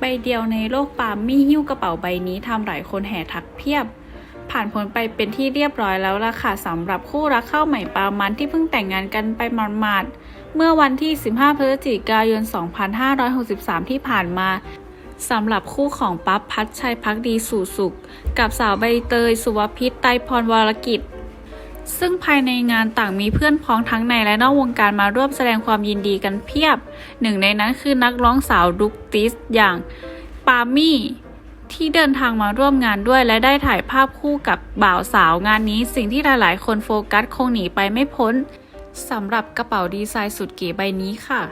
ใบเดียวในโลกปาล์มมี่หิ้วกระเป๋าใบนี้ทำหลายคนแห่ทักเพียบ ผ่านพ้นไปเป็นที่เรียบร้อยแล้วล่ะค่ะสำหรับคู่รักข้าวใหม่ปามันที่เพิ่งแต่งงานกันไปหมาดๆเมื่อวันที่ 15 พฤศจิกายน 2563 ที่ผ่านมาสำหรับคู่ของปั๊บพัชชัยพักดีสู่สุข กับสาวใบเตย สุวพิษไตพรวรกิจ ซึ่งภายในงานต่างมีเพื่อนพ้องทั้งในและนอกวงการมาร่วมแสดงความยินดีกันเพียบ หนึ่งในนั้นคือนักร้องสาวดุกติสอย่างปามี่ที่เดินทางมาร่วมงานด้วยและได้ถ่ายภาพคู่กับบ่าวสาวงานนี้สิ่งที่หลายๆ คนโฟกัสคงหนีไปไม่พ้นสำหรับกระเป๋าดีไซน์สุดเก๋ใบนี้ค่ะ